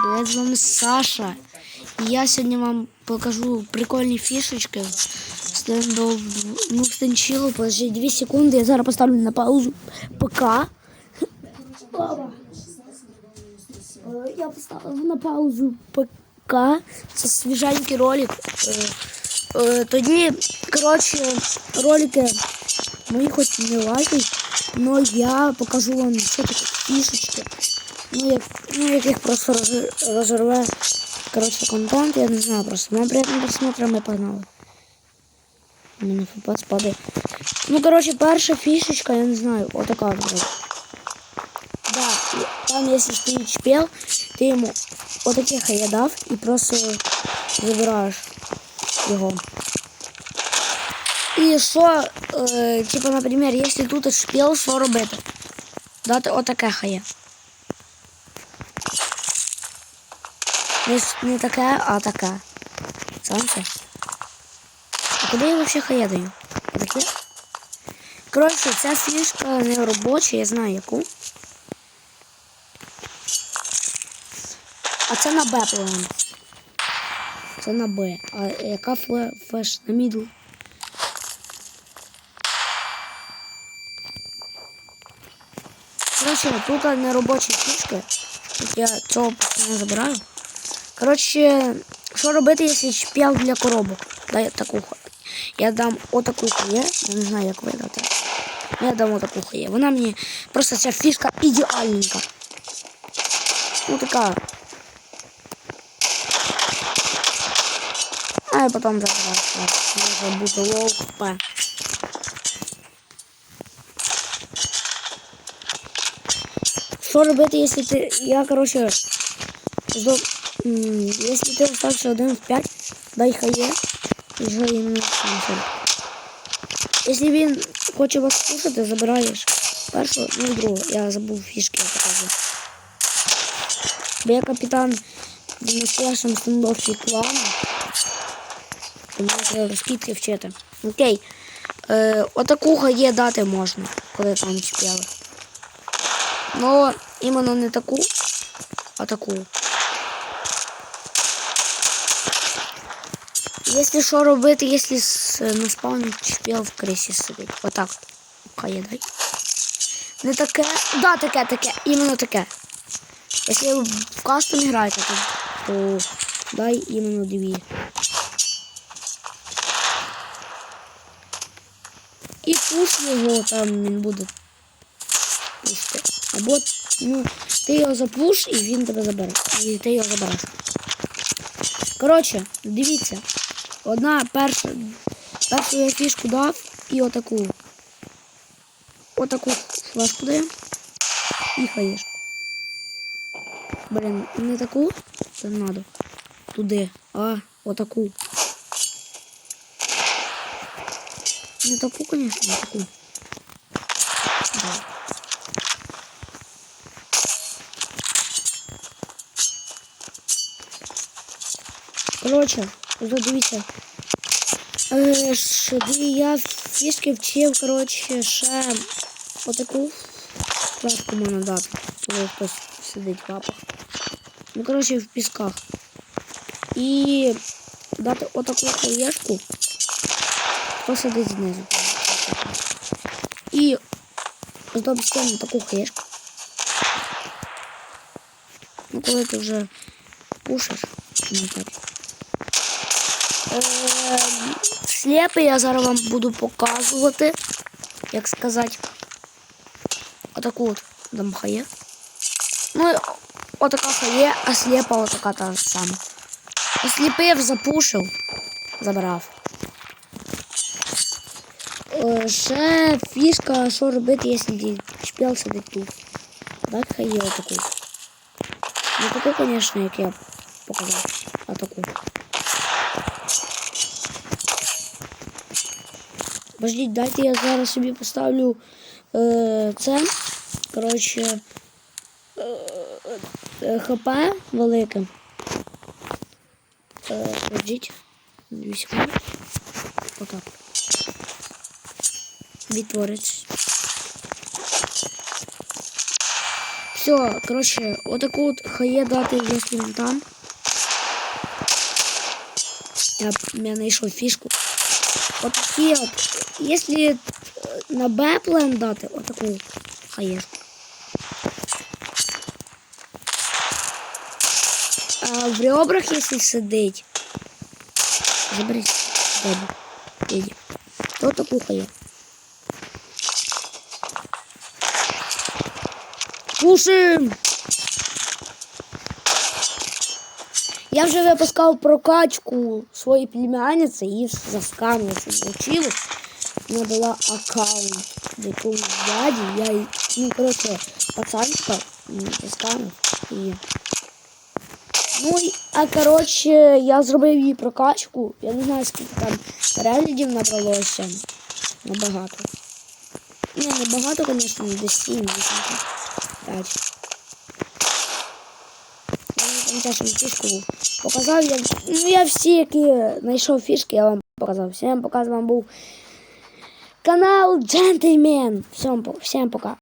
Привет, з вами Саша. І я сьогодні вам покажу прикольні фішечки. Стендов, ну, стенчилу, подожди 2 секунди, я зараз поставлю на паузу. Пока. Е, Я поставив на паузу ПК. Це свіженький ролик. Е, е, Тоді, коротше, ролики мої хоч не лайкають, але я покажу вам, що таке фішечки. Ну, як, ну, яких просто роз- розорве коротше, контент, я не знаю просто. Вам приємного просмотру, ми погнали. У мене фіпац падає. Ну, коротше, перша фішечка, я не знаю, отака. вот. Да, і там, якщо стоїть шпіл, ти йому отаке хає дав і просто забираєш його. І що, е, типу, наприклад, якщо тут шпіл, що робити? Дати отаке хає. Не, не таке, а таке. Сонце. А куди я вообще хає даю? Таке? Коротше, ця фішка не робоча, я знаю яку. А це на Б, по-моєму. Це на Б. А яка фле- флеш на мідл? Коротше, тут не робочі фішки. Тут я цього не забираю. Коротше, що робити, якщо шпіл для коробок? Дай таку. х- Я дам отаку хує. Я не знаю, як видати. Я дам отаку хує. Вона мені просто ця фішка ідеальненька. Ну така. А я потім забираю. Може бути лоу П. Що робити, якщо ти. Я, коротше, Жду, м, Если ты оставший один в 5, дай хає. Якщо він хоче вас слушати, забираєш першого, ну і другого. Я забув фішки, я покажу. Бо я капітан в настоящем стендофі клану. То мені треба розкидки вчити. Окей. Е, отаку хає дати можна, коли там чіпляли. Ну, іменно не таку, а таку. Если що робити, якщо с- на спавні чпіл в крисі сидить. Отак. Хай дай. Не таке. Да, таке, таке. Іменно таке. Якщо в кастом граєте, то дай іменно дві. І пуш його там він буде пушити. Або ну, ти його запуш і він тебе забере. І ти його забереш. Коротше, дивіться. Одна перша. Першу я фішку дав і отаку. Отаку флешку даю. І хаєш. Блін, не таку. Це не надо. Туди. А, отаку. Не таку, конечно, не таку. Да. Коротше, вже дивіться. Е, ж, ді- я фішки вчив, коротше, ще отаку флешку можна дати, коли хтось сидить в лапах. Ну, коротше, в пісках. І дати отаку хаєшку, хто сидить знизу. І здобути стіну таку хаєшку. Ну, коли ти вже пушиш, ну так. Ем, Сліпи я зараз вам буду показувати, як сказати. Отаку от дам хає. Ну, отака хає, а сліпа отака та сама. Осліпив, запушив, забрав. Е, Ще фішка, що робити, якщо шпіл сидить тут. Так хає отаку. Не таку, звісно, як я показав, а таку. Подождіть, дайте я зараз собі поставлю е, це. Коротше. Е, е, ХП велике. Е, подождіть. Дві. Отак. Відтворить. Все, короче, отаку от хає дати, якщо він там. Я, я знайшов фішку. От такі от. Якщо е, на Б план дати, отаку хаєшку. А в ребрах, якщо сидить, заберись, деді, деді, то таку хає. Слушаем! Я вже випускав прокачку своєї племянниці і заскамила, що вчилась. Вона дала аккаунт в якомусь дяді. Я їй, ну, коротше, пацанчика м, заскамив і. Ну, а коротше, я зробив їй прокачку. Я не знаю, скільки там переглядів набралося. Набагато. Ні, не багато, звісно, десь 7, 8, 5. Я там теж фішку показав. Я, ну, я всі, які знайшов фішки, я вам показав. Всім показав вам був канал Джентльмен. Всім, по- всім пока.